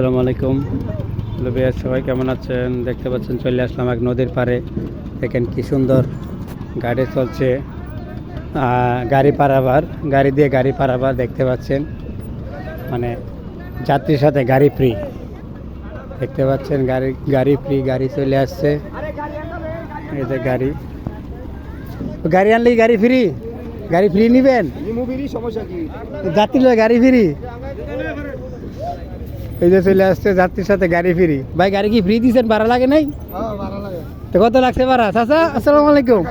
আসসালামু আলাইকুম। লবিয়া সবাই কেমন আছেন? দেখতে পাচ্ছেন চলে আসলাম এক নদীর পাড়ে। দেখেন কি সুন্দর গাড়ি চলছে। গাড়ি পারাবার গাড়ি দিয়ে গাড়ি পারাবার দেখতে পাচ্ছেন। মানে যাত্রীর সাথে গাড়ি ফ্রি দেখতে পাচ্ছেন গাড়ি গাড়ি ফ্রি গাড়ি চলে আসছে। এই যে গাড়ি। গাড়ি আনলেই গাড়ি ফ্রি গাড়ি ফ্রি নিবেন? যাত্রীরা গাড়ি ফ্রি এই যে চলে আসছে যাত্রীর সাথে গাড়ি ফ্রি। ভাই গাড়ি কি ফ্রি দিয়েছেন ভাড়া লাগে নাই? হ্যাঁ তো কত লাগছে ভাড়া? চাচা আসসালামু আলাইকুম।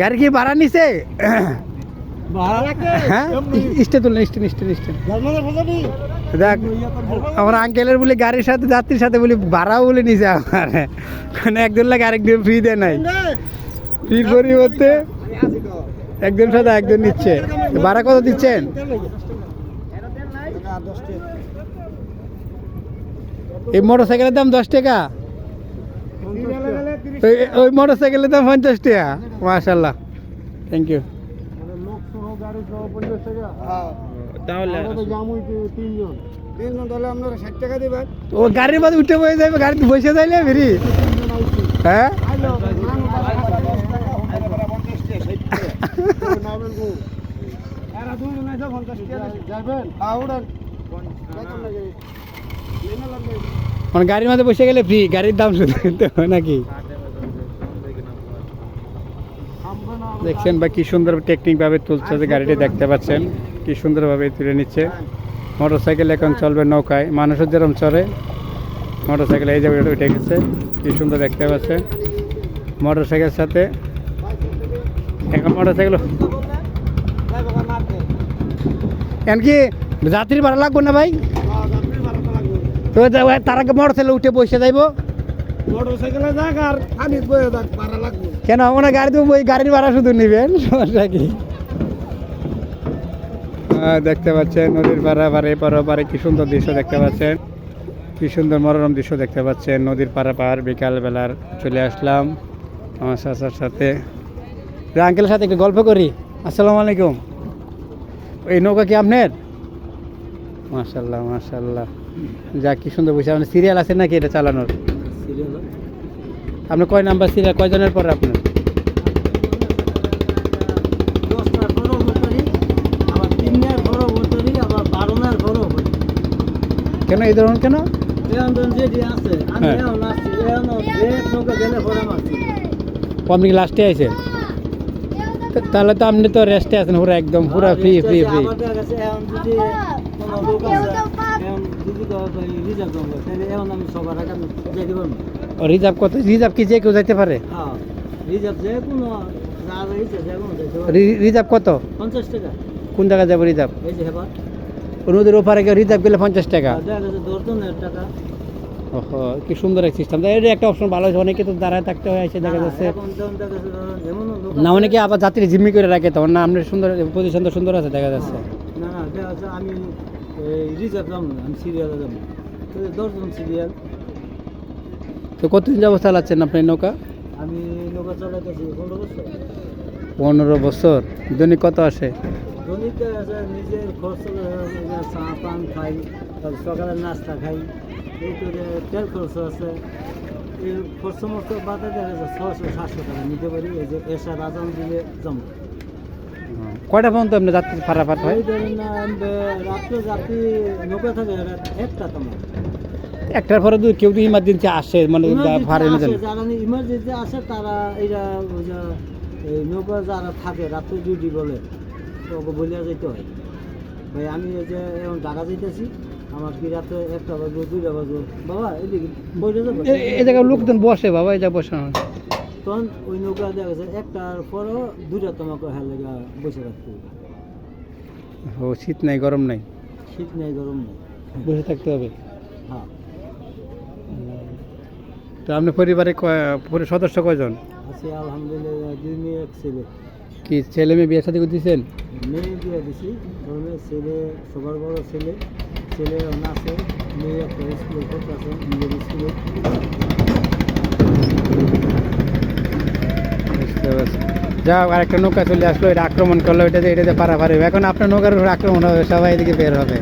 গাড়ি কি ভাড়া নিছে? হ্যাঁ দেখ আমার আঙ্কেলের বলে গাড়ির সাথে যাত্রীর সাথে বলি ভাড়াও বলে নিছে আমার। মানে একজন লাগে আরেকজন ফ্রি দেয় নাই। ফ্রি পরিবর্তে? একজন সাথে একজন নিচ্ছে। ভাড়া কত দিচ্ছেন? এই মোটর সাইকেলের দাম দশ টাকা? ওই- মোটর সাইকেলের দাম পঞ্চাশ টাকা। মাশাল্লাহ থ্যাংক ইউ ও গাড়ির মধ্যে উঠে বসে যাবে গাড়িতে বসে যাইলে হ্যাঁ? যাবেন। মানে গাড়ির মধ্যে বসে গেলে ফ্রি গাড়ির দাম শুধু নাকি? দেখছেন বা কি সুন্দর টেকনিক ভাবে তুলছে যে গাড়িটি দেখতে পাচ্ছেন, কি সুন্দরভাবে তুলে নিচ্ছে। মোটর সাইকেল এখন চলবে নৌকায় মানুষের যেরকম চলে মোটর সাইকেল এই জায়গায় উঠে গেছে, কি সুন্দর দেখতে পাচ্ছেন। মোটর সাইকেলের সাথে, এখন মোটর সাইকেল কেন কি, যাত্রী ভাড়া লাগবে না ভাই? তো যা- তার আগে মোটর সাইকেল উঠে বসে যাইবো। মোটর সাইকেলে যাক আর আমি বয়ে যাক ভাড়া লাগবে। কেন ওনার গাড়িতে ওই গাড়ির ভাড়া শুধু নেবেন সমস্যা কি? দেখতে পাচ্ছেন নদীর পাড়া পারে পাড়া পারে কি সুন্দর দৃশ্য দেখতে পাচ্ছেন। কি সুন্দর মনোরম দৃশ্য দেখতে পাচ্ছেন নদীর পাড়া পার বিকাল বেলার চলে আসলাম আমার চাচার সাথে। আঙ্কেলের সাথে একটু গল্প করি। আসসালামু আলাইকুম। এই নৌকা কি আপনার? মাশাল্লাহ মাশাল্লাহ। যা কি সুন্দর বসে আপনার সিরিয়াল আছে নাকি এটা চালানোর? আপনার কয় নাম্বার সিরিয়াল? কয়জনের পরে আপনার? কেন এই ধরুন কেন? হ্যাঁ। আপনি লাস্টে আইছেন? তাহলে তো আপনি তো রেস্টে আছেন পুরো একদম পুরো ফ্রি ফ্রি ফ্রি রিজার্ভ কত? রিজার্ভ কি যে কেউ যাইতে পারে? হ্যাঁ রিজার্ভ কত? পঞ্চাশ টাকা। কোন জায়গায় যাব রিজার্ভ? নদীর ওপারে গিয়ে রিজার্ভ গেলে পঞ্চাশ টাকা। ওহো কি সুন্দর এক সিস্টেম এটা একটা অপশন ভালো হয়েছে অনেকে তো দাঁড়ায় থাকতে হয় এসে দেখা যাচ্ছে। না অনেকে আবার যাত্রী জিম্মি করে রাখে তখন। না আপনার সুন্দর পজিশন তো সুন্দর আছে দেখা যাচ্ছে। দেখা যাচ্ছে আমি রিজার্ভ যাব না আমি সিরিয়ালে যাব তো দশজন সিরিয়াল তো কতদিন যাব চালাচ্ছেন আপনি নৌকা? আমি নৌকা চালাইতেছি পনেরো বছর। পনেরো বছর। দৈনিক কত আসে? আছে নিজের খরচ চা পান খাই সকালে নাস্তা খাই। এই করে তেল খরচ আছে। এই খরচ মরচ বাদে দেখা যাচ্ছে ছশো সাতশো টাকা নিতে পারি। এই যে এসা রাজান দিলে জমা। কয়টা পর্যন্ত আপনি যাত্রী ফাটাফাট হয়? একটার পরে যদি কেউ ইমার্জেন্সি আসে মানে ভাড়া দেন। যারা ইমার্জেন্সি আসে তারা এইটা ওই যে এই নৌকা যারা থাকে রাত্রে ডিউটি বলে তোকে বলিয়া যেতে হয়। ভাই আমি এই যে এখন ঢাকা যাইতেছি আমার কি রাতে একটা বাজবো দুইটা বাজবো বাবা এদিকে এই জায়গায় লোকজন বসে বাবা এই জায়গায় বসে। তখন ওই নৌকা দেখা গেছে একটার পরও দুইটা তোমাকে হ্যাঁ লেগা বসে রাখতে হবে। ও শীত নাই গরম নাই? শীত নাই গরম নাই। বসে থাকতে হবে? হ্যাঁ। তো আপনার পরিবারে সদস্য কয়জন? আছি আলহামদুলিল্লাহ দুই মেয়ে এক ছেলে। কি ছেলে মেয়ে বিয়ে সাথে দিয়েছেন মেয়ে দিয়ে দিছি ধরনে ছেলে সবার বড় ছেলে ছেলে আছে মেয়ে একটা স্কুলে পড়তে আছে নিজের স্কুলে। পারছি যা আরেকটা নৌকা চলে আসলো, এটা আক্রমণ করল, এটাতে এটাতে পারাপারি। এখন আপনার নৌকার আক্রমণ হবে, সবাই এদিকে বের হবে